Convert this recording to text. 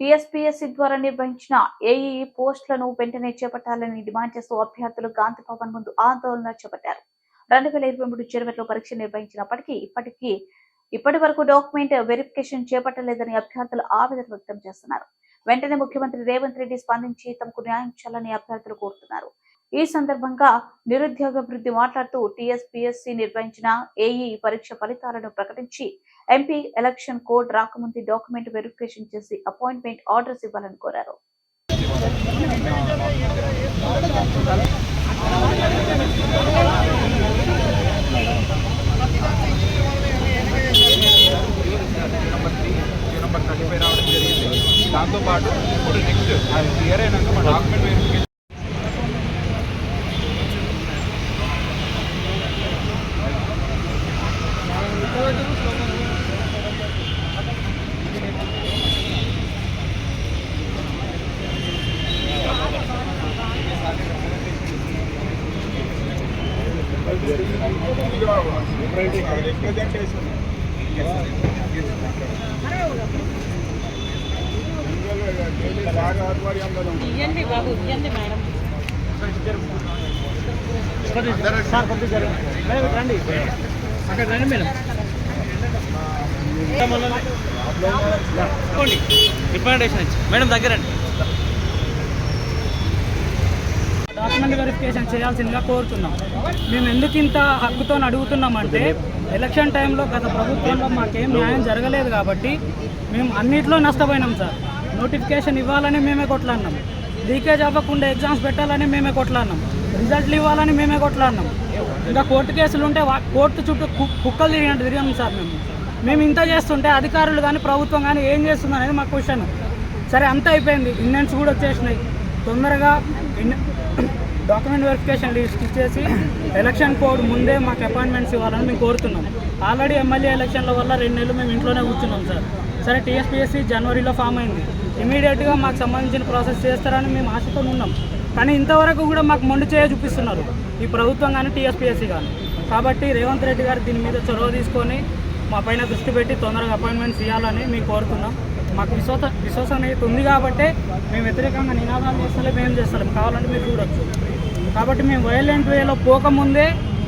TSPSC ద్వారా నిర్వహించిన AEE పోస్టులను వెంటనే చేపట్టాలని డిమాండ్ చేస్తూ అభ్యర్థులు గాంధీ భవన్ ముందు ఆందోళన చేపట్టారు. రెండు వేల ఇరవై మూడు జనవరిలో పరీక్ష నిర్వహించినప్పటికీ ఇప్పటికీ ఇప్పటి వరకు డాక్యుమెంట్ వెరిఫికేషన్ చేపట్టలేదని అభ్యర్థులు ఆవేదన వ్యక్తం చేస్తున్నారు. వెంటనే ముఖ్యమంత్రి రేవంత్ రెడ్డి స్పందించి తమకు న్యాయం చేయాలని అభ్యర్థులు కోరుతున్నారు. ఈ సందర్భంగా నిరుద్యోగ వృద్ధి మాట్లాడుతూ టీఎస్పీఎస్సీ నిర్వహించిన ఏఈ పరీక్ష ఫలితాలను ప్రకటించి ఎంపీ ఎలక్షన్ కోడ్ రాకముందు డాక్యుమెంట్ వెరిఫికేషన్ చేసి అపాయింట్మెంట్ ఆర్డర్స్ ఇవ్వాలని కోరారు. దాంతోపాటు ఇప్పుడు నెక్స్ట్ అది క్లియర్ అయినాక మా డాక్యుమెంట్ వెరిఫికేషన్ ఇవ్వండి బాబు ఇవ్వండి మేడం. అక్కడ రండి మేడం. రికమెండేషన్ మేడం దగ్గరండి డాక్యుమెంట్ వెరిఫికేషన్ చేయాల్సిందిగా కోరుతున్నాం మేము ఎందుకు ఇంత హక్కుతో అడుగుతున్నామంటే ఎలక్షన్ టైంలో గత ప్రభుత్వంలో మాకేం న్యాయం జరగలేదు కాబట్టి మేము అన్నిట్లో నష్టపోయినాం సార్. నోటిఫికేషన్ ఇవ్వాలని మేమే కొట్లాడినాం. లీకేజ్ అవ్వకుండా ఎగ్జామ్స్ పెట్టాలని మేమే కొట్లాడినాం. రిజల్ట్లు ఇవ్వాలని మేమే కొట్లాడినాం. ఇంకా కోర్టు కేసులు ఉంటే వా- కోర్టు చుట్టూ కు- కుక్కలు తిరిగినట్టు తిరిగాం సార్ మేము. మేము ఇంత చేస్తుంటే అధికారులు కానీ ప్రభుత్వం కానీ ఏం చేస్తుంది అనేది మా క్వశ్చన్. సరే అంతా అయిపోయింది. ఇండియన్స్ కూడా వచ్చేసినాయి. తొందరగా ఇన్- డాక్యుమెంట్ వెరిఫికేషన్ లిస్ట్ ఇచ్చేసి ఎలక్షన్ కోడ్ ముందే మాకు అపాయింట్మెంట్స్ ఇవ్వాలని మేము కోరుతున్నాం. ఆల్రెడీ ఎమ్మెల్యే ఎలక్షన్ల వల్ల రెండు నెలలు మేము ఇంట్లోనే కూర్చున్నాం సార్. సరే టీఎస్పీఎస్సీ జనవరిలో ఫామ్ అయింది. ఇమీడియట్గా మాకు సంబంధించిన ప్రాసెస్ చేస్తారని మేము ఆశతో ఉన్నాం. కానీ ఇంతవరకు కూడా మాకు మొండి చేయ చూపిస్తున్నారు. ఈ ప్రభుత్వం కానీ టీఎస్పీఎస్సీ కానీ కాబట్టి రేవంత్ రెడ్డి గారు దీని మీద చొరవ తీసుకొని మా పైన దృష్టి పెట్టి తొందరగా అపాయింట్మెంట్స్ ఇవ్వాలని మేము కోరుతున్నాం. మాకు విశ్వాస విశ్వసనీయత ఉంది కాబట్టి మేము వ్యతిరేకంగా నినాదాలు చేస్తలే మేము చేస్తాం కావాలంటే మీరు చూడొచ్చు. కాబట్టి మేము వైలెంట్ వేలో పోకముందే